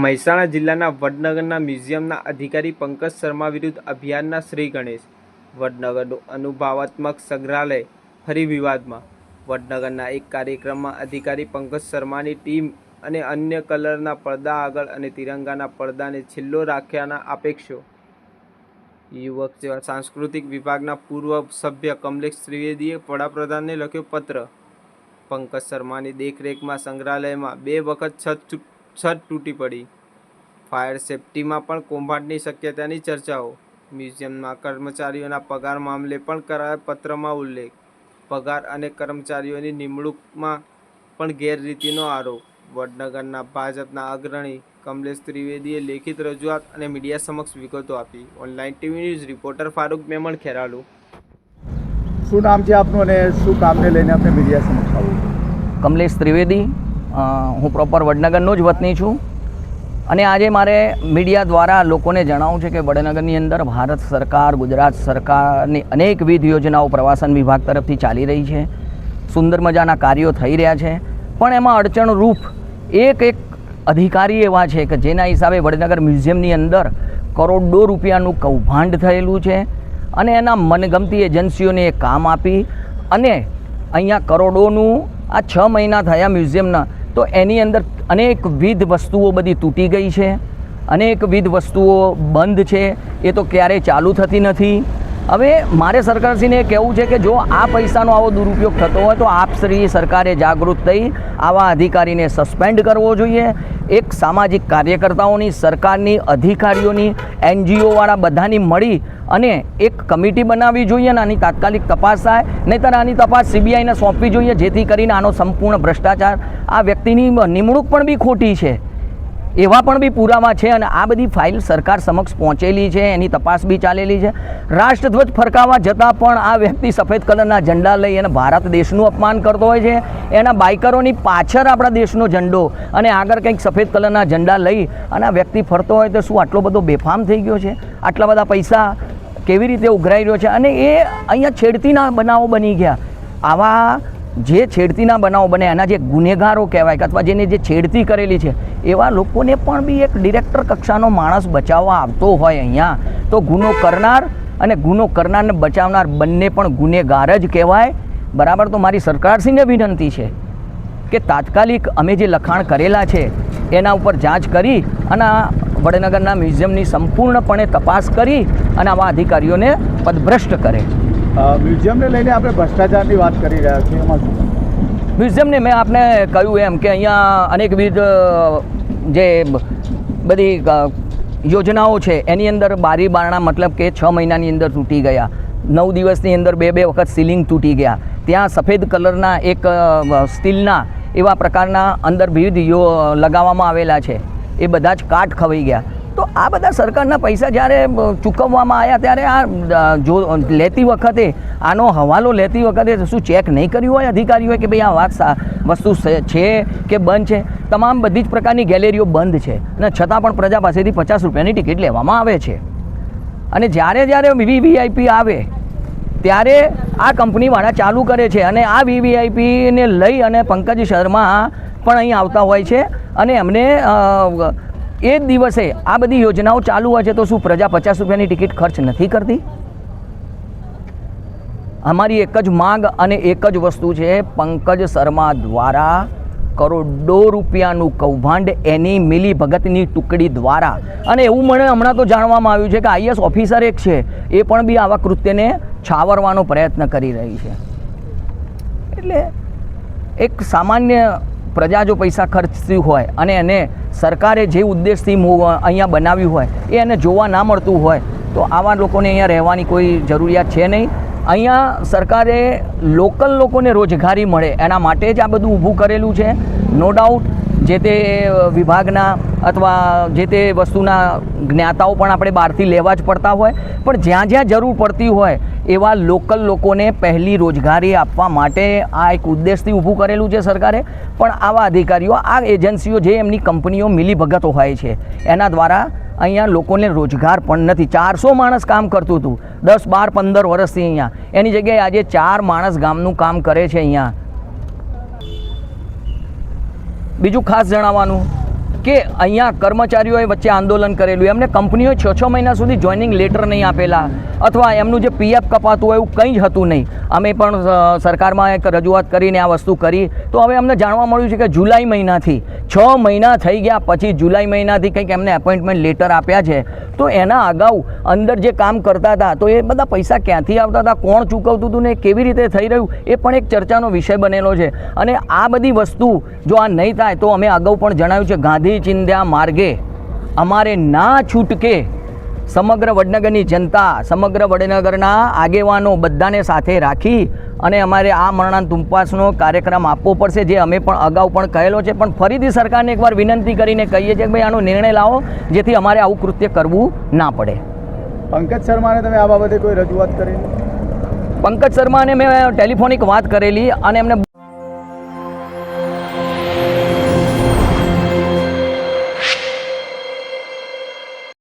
મહેસાણા જિલ્લાના વડનગરના મ્યુઝિયમના અધિકારી પંકજ શર્મા વિરુદ્ધ અભિયાનના શ્રી ગણેશ. વડનગરનું અનુભાવાત્મક સંગ્રહાલય ફરી વિવાદમાં. વડનગરના એક કાર્યક્રમમાં અધિકારી પંકજ શર્માની ટીમ અને અન્ય કલરના પડદા આગળ અને તિરંગાના પડદાને છેલ્લો રાખ્યાના આપેક્ષો યુવક સેવા સાંસ્કૃતિક વિભાગના પૂર્વ સભ્ય કમલેશ ત્રિવેદીએ વડાપ્રધાનને લખ્યો પત્ર. પંકજ શર્માની દેખરેખમાં સંગ્રહાલયમાં બે વખત છત છત તૂટી પડી. ફાયર સેફટીમાં પણ કૌભાંડની શક્યતાની ચર્ચાઓ. મ્યુઝિયમના કર્મચારીઓના પગાર મામલે પણ કરાયા પત્રમાં ઉલ્લેખ. પગાર અને કર્મચારીઓની નિમણૂકમાં પણ ગેરરીતિનો આરોપ. વડનગરના ભાજપના અગ્રણી કમલેશ ત્રિવેદીએ લેખિત રજૂઆત અને મીડિયા સમક્ષ વિગતો આપી. Online TV news reporter Farooq Memon Kheralu. શું નામ છે આપનું અને શું કામને લઈને આપણે મીડિયા સમક્ષ આવું? કમલેશ ત્રિવેદી હું પ્રોપર વડનગરનો જ વતની છું. અને આજે મારે મીડિયા દ્વારા લોકોને જણાવું છે કે વડનગરની અંદર ભારત સરકાર, ગુજરાત સરકારની અનેકવિધ યોજનાઓ પ્રવાસન વિભાગ તરફથી ચાલી રહી છે. સુંદર મજાના કાર્યો થઈ રહ્યા છે. પણ એમાં અડચણરૂપ એક એક અધિકારી એવા છે કે જેના હિસાબે વડનગર મ્યુઝિયમની અંદર કરોડો રૂપિયાનું કૌભાંડ થયેલું છે અને એના મનગમતી એજન્સીઓને એ કામ આપી અને અહીંયા કરોડોનું આ છ મહિના થયા મ્યુઝિયમના તો એની અંદર અનેકવિધ વસ્તુઓ બધી તૂટી ગઈ છે. અનેકવિધ વસ્તુઓ બંધ છે. એ તો ક્યારેય ચાલુ થતી નથી. હવે મારે સરકારશ્રીને કહેવું છે કે જો આ પૈસાનો આવો દુરુપયોગ થતો હોય તો આપશ્રી સરકારે જાગૃત થઈ આવા અધિકારીને સસ્પેન્ડ કરવો જોઈએ. એક સામાજિક કાર્યકર્તાઓની, સરકારની, અધિકારીઓની, એનજીઓવાળા બધાની મળી અને એક કમિટી બનાવવી જોઈએ અને આની તાત્કાલિક તપાસ થાય, નહીંતર આની તપાસ સીબીઆઈને સોંપવી જોઈએ, જેથી કરીને આનો સંપૂર્ણ ભ્રષ્ટાચાર આ વ્યક્તિની નિમણૂક પણ બી ખોટી છે. એવા પણ બી પુરાવા છે અને આ બધી ફાઇલ સરકાર સમક્ષ પહોંચેલી છે, એની તપાસ બી ચાલેલી છે. રાષ્ટ્રધ્વજ ફરકાવવા જતાં પણ આ વ્યક્તિ સફેદ કલરના ઝંડા લઈ અને ભારત દેશનું અપમાન કરતો હોય છે. એના બાઇકરોની પાછળ આપણા દેશનો ઝંડો અને આગળ કંઈક સફેદ કલરના ઝંડા લઈ અને આ વ્યક્તિ ફરતો હોય તો શું આટલો બધો બેફામ થઈ ગયો છે? આટલા બધા પૈસા કેવી રીતે ઉઘરાઈ રહ્યો છે? અને એ અહીંયા છેડતીના બનાવો બની ગયા. આવા જે છેડતીના બનાવો બને એના જે ગુનેગારો કહેવાય અથવા જેને જે છેડતી કરેલી છે, એવા લોકોને પણ બી એક ડિરેક્ટર કક્ષાનો માણસ બચાવવા આવતો હોય અહીંયા. તો ગુનો કરનાર અને ગુનો કરનારને બચાવનાર બંને પણ ગુનેગાર જ કહેવાય. બરાબર? તો મારી સરકારશ્રીને વિનંતી છે કે તાત્કાલિક અમે જે લખાણ કરેલા છે, એના ઉપર જાંચ કરી અને આ વડનગરના મ્યુઝિયમની સંપૂર્ણપણે તપાસ કરી અને આવા અધિકારીઓને પદભ્રષ્ટ કરે. મ્યુઝિયમને લઈને આપણે ભ્રષ્ટાચારની વાત કરી રહ્યા છીએ, એમાં મ્યુઝિયમને મેં આપને કહ્યું એમ કે અહીંયા અનેકવિધ જે બધી યોજનાઓ છે, એની અંદર બારી બારણા મતલબ કે છ મહિનાની અંદર તૂટી ગયા. નવ દિવસની અંદર બે બે વખત સીલિંગ તૂટી ગયા. ત્યાં સફેદ કલરના એક સ્ટીલના એવા પ્રકારના અંદર વિવિધ યો, લગાવવામાં આવેલા છે. એ બધા જ કાટ ખવાઈ ગયા. તો આ બધા સરકારના પૈસા જ્યારે ચૂકવવામાં આવ્યા ત્યારે આ જો લેતી વખતે, આનો હવાલો લેતી વખતે શું ચેક નહીં કર્યું હોય અધિકારીઓએ કે ભાઈ આ વાત વસ્તુ છે કે બંધ છે? તમામ બધી જ પ્રકારની ગેલેરીઓ બંધ છે. અને છતાં પણ પ્રજા પાસેથી પચાસ રૂપિયાની ટિકિટ લેવામાં આવે છે. અને જ્યારે જ્યારે વીવીઆઈપી આવે, ત્યારે આ કંપનીવાળા ચાલુ કરે છે. અને આ વીવીઆઈપીને લઈ અને પંકજ શર્મા પણ અહીં આવતા હોય છે. અને એમને એ જ દિવસે આ બધી યોજનાઓ ચાલુ હોય છે, તો શું પ્રજા પચાસ રૂપિયાની ટિકિટ ખર્ચ નથી કરતી? અમારી એક જ માંગ અને એક જ વસ્તુ છે, પંકજ શર્મા દ્વારા કરોડો રૂપિયાનું કૌભાંડ એની મિલી ભગતની ટુકડી દ્વારા. અને એવું મને હમણાં તો જાણવામાં આવ્યું છે કે આઈએસ ઓફિસર એક છે, એ પણ બી આવા કૃત્યને છાવરવાનો પ્રયત્ન કરી રહી છે. એટલે એક સામાન્ય પ્રજા જો પૈસા ખર્ચતી હોય અને એને સરકારે જે ઉદ્દેશથી અહીંયા બનાવ્યું હોય, એ એને જોવા ના મળતું હોય, તો આવા લોકોને અહીંયા રહેવાની કોઈ જરૂરિયાત છે નહીં. અહીંયા સરકારે લોકલ લોકોને રોજગારી મળે, એના માટે જ આ બધું ઊભું કરેલું છે. નો ડાઉટ જે તે વિભાગના અથવા જે તે વસ્તુના જ્ઞાતાઓ પણ આપણે બહારથી લેવા જ પડતા હોય. પણ જ્યાં જ્યાં જરૂર પડતી હોય, એવા લોકલ લોકોને પહેલી રોજગારી આપવા માટે આ એક ઉદ્દેશથી ઊભું કરેલું છે સરકારે. પણ આવા અધિકારીઓ, આ એજન્સીઓ જે એમની કંપનીઓ મિલીભગતો હોય છે, એના દ્વારા અહીંયા લોકોને રોજગાર પણ નથી. ચારસો માણસ કામ કરતું હતું. દસ, બાર, પંદર વર્ષથી અહીંયા. એની જગ્યાએ આજે ચાર માણસ ગામનું કામ કરે છે અહીંયા. બીજું ખાસ જણાવવાનું કે અહીંયા કર્મચારીઓએ વચ્ચે આંદોલન કરેલું. એમને કંપનીઓએ છ છ મહિના સુધી જોઈનિંગ લેટર નહીં આપેલા અથવા એમનું જે પીએફ કપાતું હોય એવું કંઈ જ હતું નહીં. અમે પણ સરકારમાં એક રજૂઆત કરીને આ વસ્તુ કરી. તો હવે અમને જાણવા મળ્યું છે કે જુલાઈ મહિનાથી, છ મહિના થઈ ગયા પછી જુલાઈ મહિનાથી કંઈક એમને એપોઇન્ટમેન્ટ લેટર આપ્યા છે. તો એના અગાઉ અંદર જે કામ કરતા હતા, તો એ બધા પૈસા ક્યાંથી આવતા હતા, કોણ ચૂકવતું હતું ને કેવી રીતે થઈ રહ્યું, એ પણ એક ચર્ચાનો વિષય બનેલો છે. અને આ બધી વસ્તુ જો આ નહીં થાય, તો અમે અગાઉ પણ જણાવ્યું છે, ગાંધી ચિંધ્યા માર્ગે અમારે ના છૂટકે સમગ્ર વડનગરની જનતા, સમગ્ર વડનગરના આગેવાનો બધાને સાથે રાખી અને અમારે આ મરણાંત ઉપવાસનો કાર્યક્રમ આપવો પડશે જે અમે પણ અગાઉ પણ કહેલો છે. પણ ફરીથી સરકારને એકવાર વિનંતી કરીને કહીએ છીએ કે ભાઈ આનો નિર્ણય લાવો જેથી અમારે આવું કૃત્ય કરવું ના પડે. પંકજ શર્માને તમે આ બાબતે કોઈ રજૂઆત કરી? પંકજ શર્માને મેં ટેલિફોનિક વાત કરેલી અને એમને